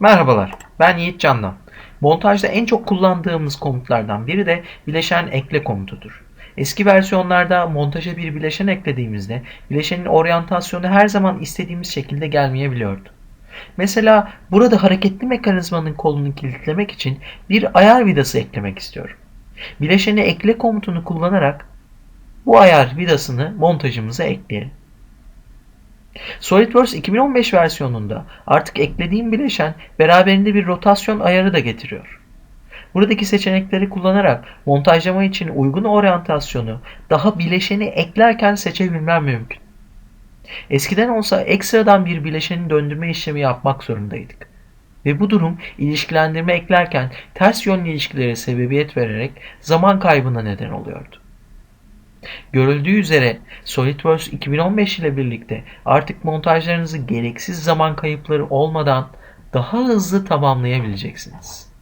Merhabalar, ben Yiğit Candan. Montajda en çok kullandığımız komutlardan biri de bileşen ekle komutudur. Eski versiyonlarda montaja bir bileşen eklediğimizde bileşenin oryantasyonu her zaman istediğimiz şekilde gelmeyebiliyordu. Mesela burada hareketli mekanizmanın kolunu kilitlemek için bir ayar vidası eklemek istiyorum. Bileşeni ekle komutunu kullanarak bu ayar vidasını montajımıza ekleyelim. SolidWorks 2015 versiyonunda artık eklediğim bileşen beraberinde bir rotasyon ayarı da getiriyor. Buradaki seçenekleri kullanarak montajlama için uygun oryantasyonu daha bileşeni eklerken seçebilmem mümkün. Eskiden olsa ekstradan bir bileşeni döndürme işlemi yapmak zorundaydık. Ve bu durum ilişkilendirme eklerken ters yönlü ilişkilere sebebiyet vererek zaman kaybına neden oluyordu. Görüldüğü üzere SolidWorks 2015 ile birlikte artık montajlarınızı gereksiz zaman kayıpları olmadan daha hızlı tamamlayabileceksiniz.